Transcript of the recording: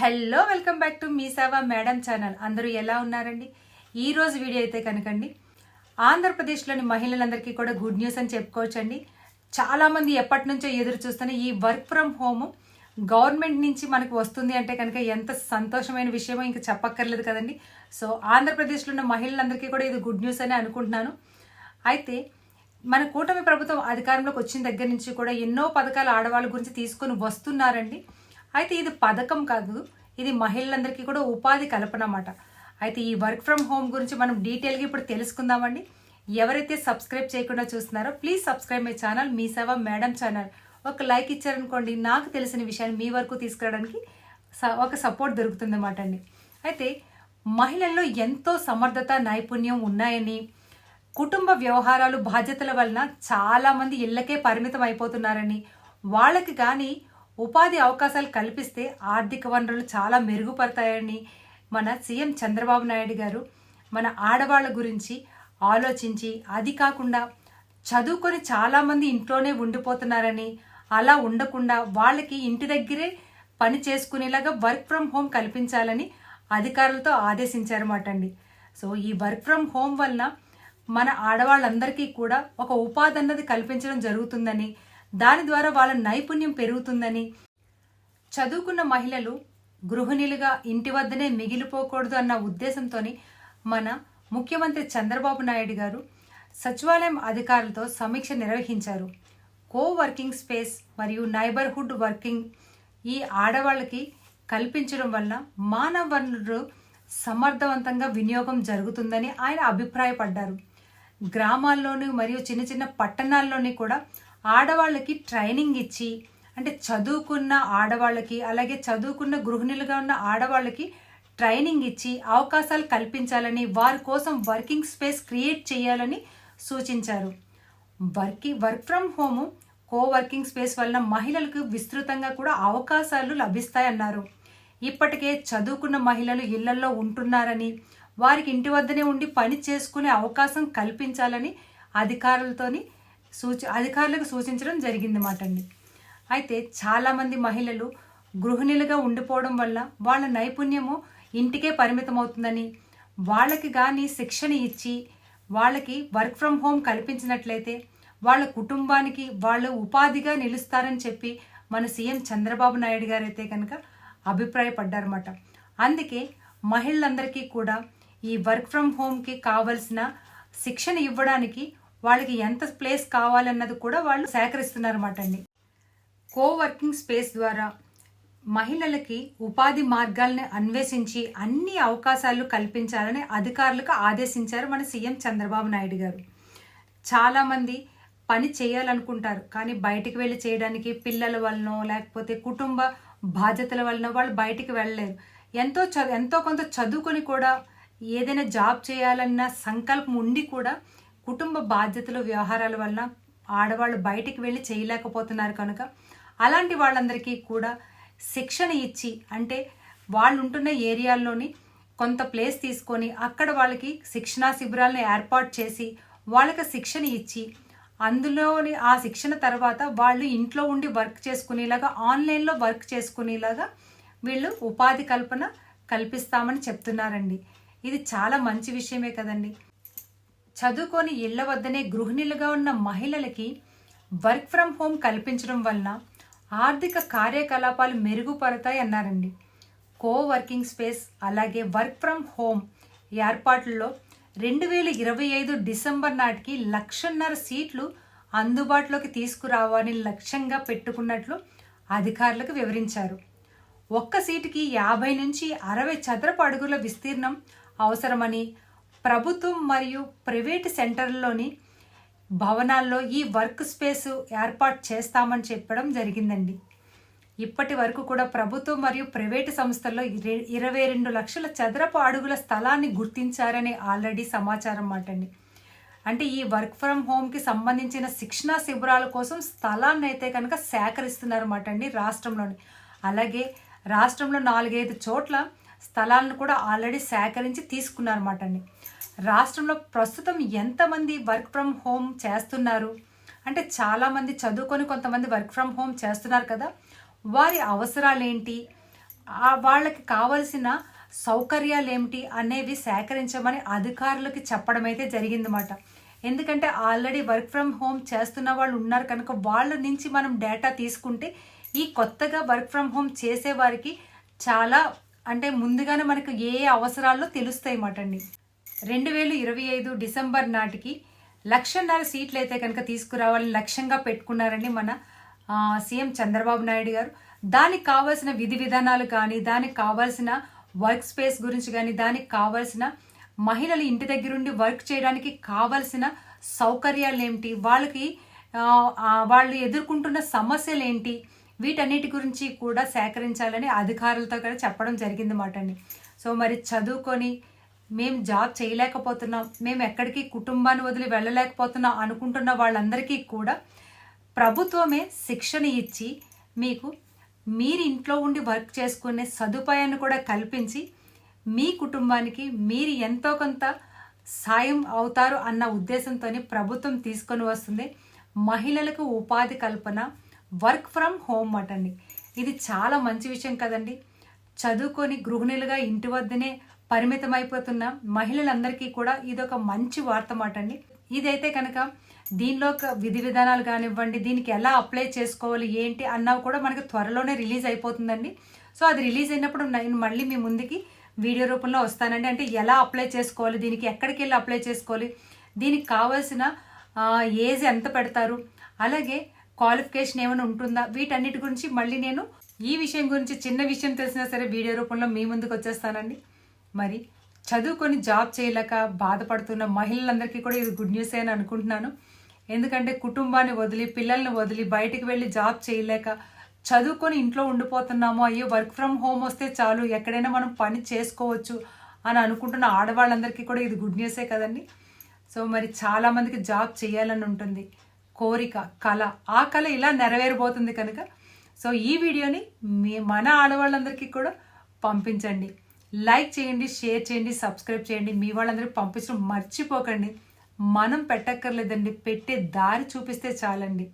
Hello welcome back to మీ సేవా madam channel. అందరూ ఎలా ఉన్నారండి? ఈ రోజు వీడియో అయితే కనుకండి ఆంధ్రప్రదేశ్లోని మహిళలందరికీ కూడా గుడ్ న్యూస్ అని చెప్పుకోవచ్చండి. చాలామంది ఎప్పటి నుంచో ఎదురు చూస్తున్న ఈ వర్క్ ఫ్రమ్ హోమ్ గవర్నమెంట్ నుంచి మనకు వస్తుంది అంటే కనుక ఎంత సంతోషమైన విషయమో ఇంకా చెప్పక్కర్లేదు కదండి. సో ఆంధ్రప్రదేశ్లో ఉన్న మహిళలందరికీ కూడా ఇది గుడ్ న్యూస్ అని అనుకుంటున్నాను. అయితే మన కూటమి ప్రభుత్వం అధికారంలోకి వచ్చిన దగ్గర నుంచి కూడా ఎన్నో పథకాలు ఆడవాళ్ళ గురించి తీసుకొని వస్తున్నారండి. అయితే ఇది పథకం కాదు ఇది మహిళలందరికీ కూడా ఉపాధి కల్పన అయితే ఈ వర్క్ ఫ్రమ్ హోమ్ గురించి మనం డీటెయిల్గా ఇప్పుడు తెలుసుకుందామండి. ఎవరైతే సబ్స్క్రైబ్ చేయకుండా చూస్తున్నారో ప్లీజ్ సబ్స్క్రైబ్ మై ఛానల్ మీ సేవ మేడం ఛానల్. ఒక లైక్ ఇచ్చారనుకోండి నాకు తెలిసిన విషయాన్ని మీ వరకు తీసుకురావడానికి స- ఒక సపోర్ట్ దొరుకుతుందన్నమాట అండి. అయితే మహిళల్లో ఎంతో సమర్థత నైపుణ్యం ఉన్నాయని కుటుంబ వ్యవహారాలు బాధ్యతల వలన చాలామంది ఇళ్ళకే పరిమితం అయిపోతున్నారని వాళ్ళకి కానీ ఉపాధి అవకాశాలు కల్పిస్తే ఆర్థిక వనరులు చాలా మెరుగుపడతాయని మన సీఎం చంద్రబాబు నాయుడు గారు మన ఆడవాళ్ళ గురించి ఆలోచించి అది కాకుండా చదువుకొని చాలామంది ఇంట్లోనే ఉండిపోతున్నారని అలా ఉండకుండా వాళ్ళకి ఇంటి దగ్గరే పని చేసుకునేలాగా వర్క్ ఫ్రమ్ హోమ్ కల్పించాలని అధికారులతో ఆదేశించారన్నమాట అండి. సో ఈ వర్క్ ఫ్రమ్ హోమ్ వలన మన ఆడవాళ్ళందరికీ కూడా ఒక ఉపాధి అన్నది కల్పించడం జరుగుతుందని దాని ద్వారా వాళ్ళ నైపుణ్యం పెరుగుతుందని. చదువుకున్న మహిళలు గృహిణులుగా ఇంటి వద్దనే మిగిలిపోకూడదు అన్న ఉద్దేశంతోని మన ముఖ్యమంత్రి చంద్రబాబు నాయుడు గారు సచివాలయం అధికారులతో సమీక్ష నిర్వహించారు. కో వర్కింగ్ స్పేస్ మరియు నైబర్హుడ్ వర్కింగ్ ఈ ఆడవాళ్ళకి కల్పించడం వల్ల మానవ వనరులు సమర్థవంతంగా వినియోగం జరుగుతుందని ఆయన అభిప్రాయపడ్డారు. గ్రామాల్లోని మరియు చిన్న చిన్న పట్టణాల్లోని కూడా ఆడవాళ్ళకి ట్రైనింగ్ ఇచ్చి అంటే చదువుకున్న ఆడవాళ్ళకి అలాగే చదువుకున్న గృహిణులుగా ఉన్న ఆడవాళ్ళకి ట్రైనింగ్ ఇచ్చి అవకాశాలు కల్పించాలని వారి కోసం వర్కింగ్ స్పేస్ క్రియేట్ చేయాలని సూచించారు. Working work from home co working space వలన మహిళలకు విస్తృతంగా కూడా అవకాశాలు లభిస్తాయన్నారు. ఇప్పటికే చదువుకున్న మహిళలు ఇళ్ళలో ఉంటున్నారని వారికి ఇంటి వద్దనే ఉండి పని చేసుకునే అవకాశం కల్పించాలని అధికారులతోని సూచి అధికారులకు సూచించడం జరిగిందన్నమాట అండి అయితే చాలామంది మహిళలు గృహిణులుగా ఉండిపోవడం వల్ల వాళ్ళ నైపుణ్యము ఇంటికే పరిమితం అవుతుందని వాళ్ళకి కానీ శిక్షణ ఇచ్చి వాళ్ళకి వర్క్ ఫ్రమ్ హోమ్ కల్పించినట్లయితే వాళ్ళ కుటుంబానికి వాళ్ళు ఉపాధిగా నిలుస్తారని చెప్పి మన సీఎం చంద్రబాబు నాయుడు గారు అయితే కనుక అభిప్రాయపడ్డారన్నమాట. అందుకే మహిళలందరికీ కూడా ఈ వర్క్ ఫ్రమ్ హోమ్కి కావలసిన శిక్షణ ఇవ్వడానికి వాళ్ళకి ఎంత ప్లేస్ కావాలన్నది కూడా వాళ్ళు సేకరిస్తున్నారన్నమాట అండి. కోవర్కింగ్ స్పేస్ ద్వారా మహిళలకి ఉపాధి మార్గాల్ని అన్వేషించి అన్ని అవకాశాలు కల్పించాలని అధికారులకు ఆదేశించారు మన సీఎం చంద్రబాబు నాయుడు గారు. చాలామంది పని చేయాలనుకుంటారు కానీ బయటికి వెళ్ళి చేయడానికి పిల్లల వలనో లేకపోతే కుటుంబ బాధ్యతల వలన వాళ్ళు బయటికి వెళ్ళలేరు. ఎంతో చ ఎంతో కొంత చదువుకొని కూడా ఏదైనా జాబ్ చేయాలన్న సంకల్పం ఉండి కూడా కుటుంబ బాధ్యతలు వ్యవహారాల వలన ఆడవాళ్ళు బయటికి వెళ్ళి చేయలేకపోతున్నారు కనుక అలాంటి వాళ్ళందరికీ కూడా శిక్షణ ఇచ్చి అంటే వాళ్ళు ఉంటున్న ఏరియాల్లోని కొంత ప్లేస్ తీసుకొని అక్కడ వాళ్ళకి శిక్షణా శిబిరాలను ఏర్పాటు చేసి వాళ్ళకి శిక్షణ ఇచ్చి అందులోని ఆ శిక్షణ తర్వాత వాళ్ళు ఇంట్లో ఉండి వర్క్ చేసుకునేలాగా ఆన్లైన్లో వర్క్ చేసుకునేలాగా వీళ్ళు ఉపాధి కల్పన కల్పిస్తామని చెప్తున్నారండి. ఇది చాలా మంచి విషయమే కదండి. చదువుకొని ఇళ్ళ వద్దనే గృహిణులుగా ఉన్న మహిళలకి వర్క్ ఫ్రమ్ హోమ్ కల్పించడం వలన ఆర్థిక కార్యకలాపాలు మెరుగుపడతాయి అన్నారండి. కో వర్కింగ్ స్పేస్ అలాగే వర్క్ ఫ్రమ్ హోమ్ ఏర్పాట్లలో రెండు వేల ఇరవై ఐదు డిసెంబర్ నాటికి లక్షన్నర సీట్లు అందుబాటులోకి తీసుకురావాలని లక్ష్యంగా పెట్టుకున్నట్లు అధికారులకు వివరించారు. ఒక్క సీటుకి యాభై నుంచి అరవై చదరపు అడుగుల విస్తీర్ణం అవసరమని ప్రభుత్వం మరియు ప్రైవేట్ సెంటర్లోని భవనాల్లో ఈ వర్క్ స్పేస్ ఏర్పాటు చేస్తామని చెప్పడం జరిగిందండి. ఇప్పటి వరకు కూడా ప్రభుత్వం మరియు ప్రైవేటు సంస్థల్లో ఇరవై రెండు లక్షల చదరపు అడుగుల స్థలాన్ని గుర్తించారని ఆల్రెడీ సమాచారం మాటండి. అంటే ఈ వర్క్ ఫ్రమ్ హోమ్కి సంబంధించిన శిక్షణా శిబిరాల కోసం స్థలాన్ని అయితే కనుక సేకరిస్తున్నారన్నమాట అండి రాష్ట్రంలోని. అలాగే రాష్ట్రంలో నాలుగైదు చోట్ల స్థలాలను కూడా ఆల్రెడీ సేకరించి తీసుకున్నారన్నమాట అండి రాష్ట్రంలో ప్రస్తుతం ఎంతమంది వర్క్ ఫ్రమ్ హోమ్ చేస్తున్నారు? అంటే చాలామంది చదువుకొని కొంతమంది వర్క్ ఫ్రమ్ హోమ్ చేస్తున్నారు కదా. వారి అవసరాలు ఏంటి వాళ్ళకి కావలసిన సౌకర్యాలు ఏమిటి అనేవి సేకరించమని అధికారులకి చెప్పడం అయితే జరిగిందన్నమాట. ఎందుకంటే ఆల్రెడీ వర్క్ ఫ్రమ్ హోమ్ చేస్తున్న వాళ్ళు ఉన్నారు కనుక వాళ్ళ నుంచి మనం డేటా తీసుకుంటే ఈ కొత్తగా వర్క్ ఫ్రమ్ హోమ్ చేసే వారికి చాలా అంటే ముందుగానే మనకు ఏ ఏ అవసరాల్లో తెలుస్తాయి అన్నమాట అండి. రెండు వేల ఇరవై ఐదు డిసెంబర్ నాటికి లక్షన్నర సీట్లు అయితే కనుక తీసుకురావాలని లక్ష్యంగా పెట్టుకున్నారని మన సీఎం చంద్రబాబు నాయుడు గారు. దానికి కావాల్సిన విధి విధానాలు కానీ దానికి కావాల్సిన వర్క్ స్పేస్ గురించి కానీ దానికి కావాల్సిన మహిళలు ఇంటి దగ్గరుండి వర్క్ చేయడానికి కావాల్సిన సౌకర్యాలు ఏమిటి వాళ్ళకి వాళ్ళు ఎదుర్కొంటున్న సమస్యలు ఏంటి వీటన్నిటి గురించి కూడా సేకరించాలని అధికారులతో కూడా చెప్పడం జరిగింది మాట అండి. సో మరి చదువుకొని మేము జాబ్ చేయలేకపోతున్నాం మేము ఎక్కడికి కుటుంబాన్ని వదిలి వెళ్ళలేకపోతున్నాం అనుకుంటున్న వాళ్ళందరికీ కూడా ప్రభుత్వమే శిక్షణ ఇచ్చి మీకు మీరు ఇంట్లో ఉండి వర్క్ చేసుకునే సదుపాయాన్ని కూడా కల్పించి మీ కుటుంబానికి మీరు ఎంతో కొంత సాయం అవుతారు అన్న ఉద్దేశంతోనే ప్రభుత్వం తీసుకొని వస్తుంది. మహిళలకు ఉపాధి కల్పన వర్క్ ఫ్రమ్ హోమ్ అటండి. ఇది చాలా మంచి విషయం కదండి. చదువుకొని గృహిణులుగా ఇంటి వద్దనే పరిమితం అయిపోతున్న మహిళలందరికీ కూడా ఇది ఒక మంచి వార్త మాట అండి. ఇదైతే కనుక దీనిలో ఒక విధి విధానాలు కానివ్వండి దీనికి ఎలా అప్లై చేసుకోవాలి ఏంటి అన్నవి కూడా మనకి త్వరలోనే రిలీజ్ అయిపోతుందండి. సో అది రిలీజ్ అయినప్పుడు నేను మళ్ళీ మీ ముందుకి వీడియో రూపంలో వస్తానండి. అంటే ఎలా అప్లై చేసుకోవాలి దీనికి ఎక్కడికి వెళ్ళి అప్లై చేసుకోవాలి దీనికి కావాల్సిన ఏజ్ ఎంత పెడతారు అలాగే క్వాలిఫికేషన్ ఏమైనా ఉంటుందా వీటన్నిటి గురించి మళ్ళీ నేను ఈ విషయం గురించి చిన్న విషయం తెలిసినా సరే వీడియో రూపంలో మీ ముందుకు వచ్చేస్తానండి. మరి చదువుకొని జాబ్ చేయలేక బాధపడుతున్న మహిళలందరికీ కూడా ఇది గుడ్ న్యూస్ అని అనుకుంటున్నాను. ఎందుకంటే కుటుంబాన్ని వదిలి పిల్లల్ని వదిలి బయటికి వెళ్ళి జాబ్ చేయలేక చదువుకొని ఇంట్లో ఉండిపోతున్నాము. అయ్యో వర్క్ ఫ్రమ్ హోమ్ వస్తే చాలు ఎక్కడైనా మనం పని చేసుకోవచ్చు అని అనుకుంటున్న ఆడవాళ్ళందరికీ కూడా ఇది గుడ్ న్యూసే కదండి. సో మరి చాలామందికి జాబ్ చేయాలని ఉంటుంది. కోరిక కళ ఆ కళ ఇలా నెరవేరబోతుంది కనుక. సో ఈ వీడియోని మీ మన ఆడవాళ్ళందరికీ కూడా పంపించండి. లైక్ చేయండి షేర్ చేయండి సబ్స్క్రైబ్ చేయండి. మీ వాళ్ళందరికీ పంపించడం మర్చిపోకండి. మనం పెట్టక్కర్లేదండి. పెట్టే దారి చూపిస్తే చాలండి.